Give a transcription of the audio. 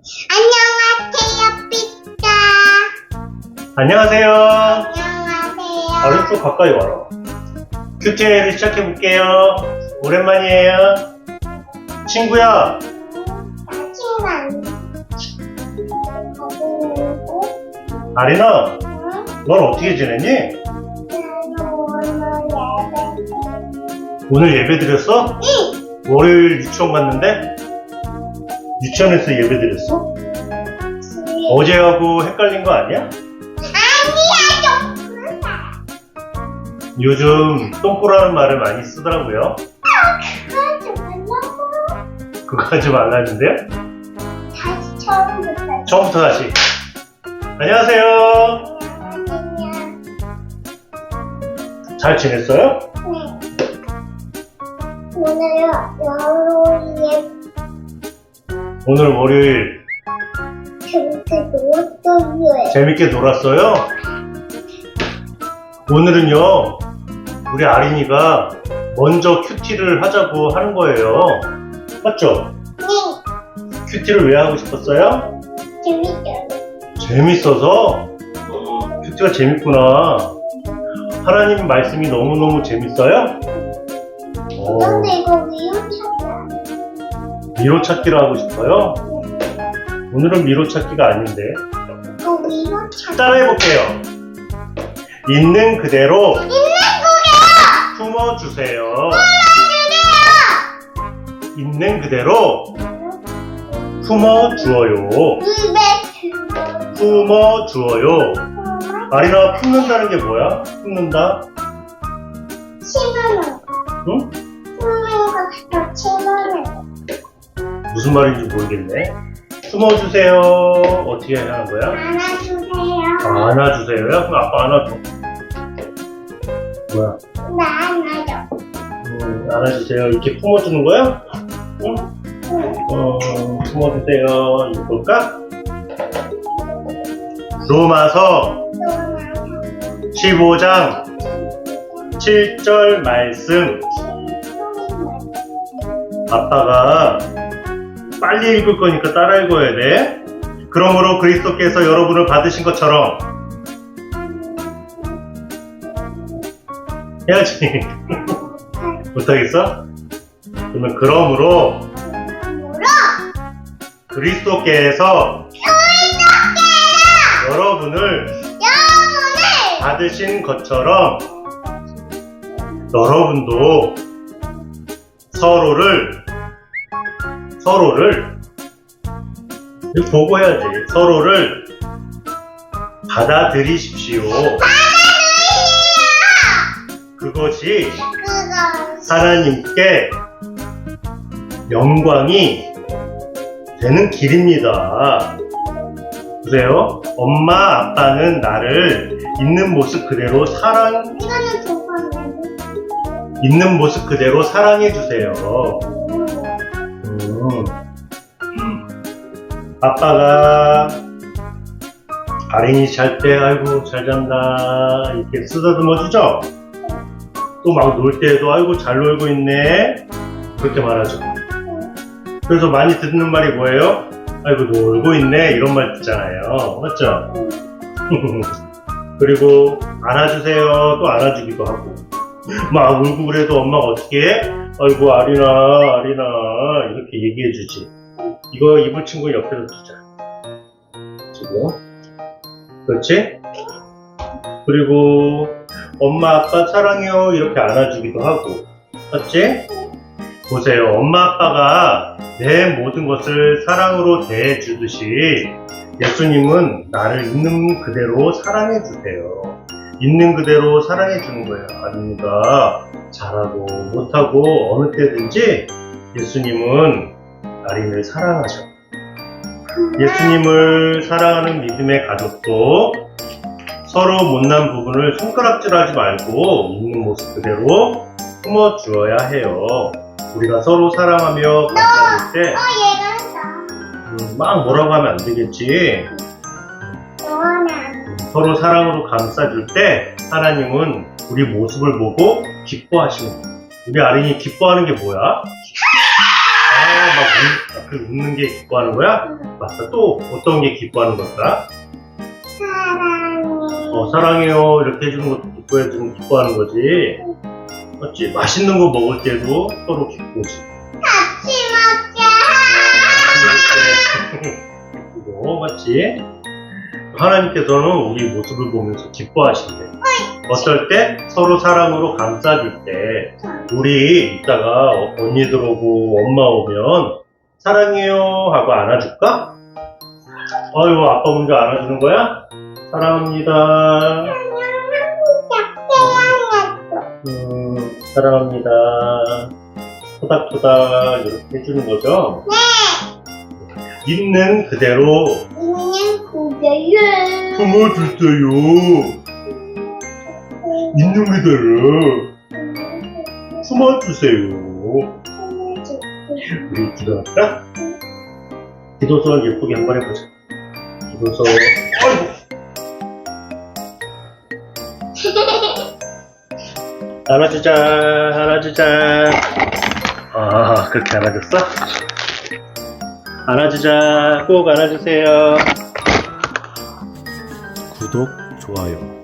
안녕하세요, 삐까. 안녕하세요. 안녕하세요. 좀 가까이 와라. 큐티를 시작해 볼게요. 오랜만이에요. 친구야, 아리나, 응? 넌 어떻게 지냈니? 나는 오늘 예배 오늘 예배 드렸어? 응! 월요일 유치원 갔는데? 유치원에서 예배 드렸어? 어제하고 헷갈린 거 아니야? 아니야, 좀 그러다. 요즘 똥꼬라는 말을 많이 쓰더라고요. 하지 말라고. 그거 하지 말라는데요? 다시 처음부터. 처음부터 다시. 안녕하세요. 안녕. 잘 지냈어요? 네. 오늘 여름에 오늘 월요일 그렇게 놀았어요. 재밌게 놀았어요? 오늘은요, 우리 아린이가 먼저 큐티를 하자고 하는 거예요. 맞죠? 네, 큐티를 왜 하고 싶었어요? 재밌어요. 재밌어서? 큐티가 재밌구나. 하나님 말씀이 너무너무 재밌어요? 어, 근데 이거 위험하다. 미로 찾기를 하고 싶어요? 오늘은 미로 찾기가 아닌데. 이거 위험하다. 따라해볼게요. 있는 그대로 있는 거게요! 품어주세요. 있는 그대로 품어주어요. 입에 품어주어요. 아리나 품는다는 게 뭐야? 품는다? 치마는 응? 무슨 말인지 모르겠네. 품어주세요. 어떻게 하는 거야? 안아주세요. 아, 안아주세요요? 그럼 아빠 안아줘. 뭐야? 나 안아줘. 음, 안아주세요. 이렇게 품어주는 거야? 응? 응. 어, 품어주세요. 이거 볼까? 로마서 또 나서 15장 7절 말씀 아빠가 빨리 읽을 거니까 따라 읽어야 돼. 그러므로 그리스도께서 여러분을 받으신 것처럼 해야지. 못하겠어? 그러면 그러므로. 그리스도께서 여러분을 영혼을 받으신 것처럼 여러분도 서로를 서로를 보고 해야지 서로를 받아들이십시오. 그것이 하나님께 영광이 되는 길입니다. 보세요. 엄마, 아빠는 나를 있는 모습 그대로 사랑. 있는 모습 그대로 사랑해 주세요. 아빠가 아린이 잘 때 아이고 잘 잔다 이렇게 쓰다듬어 주죠. 또 막 놀 때도 아이고 잘 놀고 있네 그렇게 말하죠. 그래서 많이 듣는 말이 뭐예요? 아이고 놀고 있네 이런 말 듣잖아요. 맞죠? 그리고 안아주세요 또 안아주기도 하고 막 울고 그래도 엄마가 어떻게 해? 아이고 아리나 아리나 이렇게 얘기해 주지 이거 이불 친구 옆에다 두자. 지금? 그렇지? 그리고 엄마 아빠 사랑해요. 이렇게 안아주기도 하고. 맞지? 보세요. 엄마 아빠가 내 모든 것을 사랑으로 대해주듯이 예수님은 나를 있는 그대로 사랑해 주세요. 있는 그대로 사랑해 주는 거예요 아린이가 잘하고 못하고 어느 때든지 예수님은 아린을 사랑하셔 예수님을 사랑하는 믿음의 가족도 서로 못난 부분을 손가락질하지 말고 있는 모습 그대로 품어 주어야 해요. 우리가 서로 사랑하며 감사할 때, 어, 얘가 했다. 음, 막 뭐라고 하면 안 되겠지. 서로 사랑으로 감싸줄 때, 하나님은 우리 모습을 보고 기뻐하시는 거예요. 우리 아린이 기뻐하는 게 뭐야? 아, 막 웃, 그 웃는 게 기뻐하는 거야? 맞다. 또 어떤 게 기뻐하는 걸까? 사랑해. 어, 사랑해요. 이렇게 해주는 것도 기뻐해주는, 기뻐하는 거지. 맞지? 맛있는 거 먹을 때도 서로 기쁘지. 같이 먹자. 이거 맞지? 하나님께서는 우리 모습을 보면서 기뻐하신대. 어떨 때? 서로 사랑으로 감싸줄 때. 우리 이따가 언니들 오고 엄마 오면 사랑해요 하고 안아줄까? 어이구 아빠 먼저 안아주는 거야? 사랑합니다. 음, 사랑합니다. 토닥토닥 이렇게 해주는 거죠? 있는 그대로 있는 그대로. 품어주세요. 그대로 품어주세요. 우리 기도할까? 기도서 예쁘게 한번 해보자. 기도서, 아이고. 안아주자, 안아주자. 아, 그렇게 안아줬어? 안아주자, 꼭 안아주세요. 구독, 좋아요.